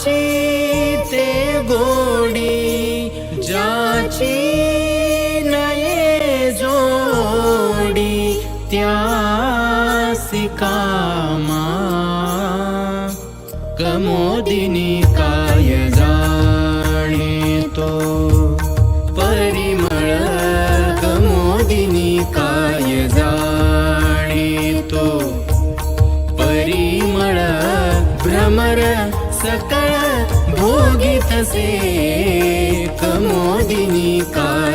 चि गोडी जाची नये जोडी त्यासिकामा कमोदिनी कमोदिनीय भ्रमर सकळ भोगितसे कमोदिनी का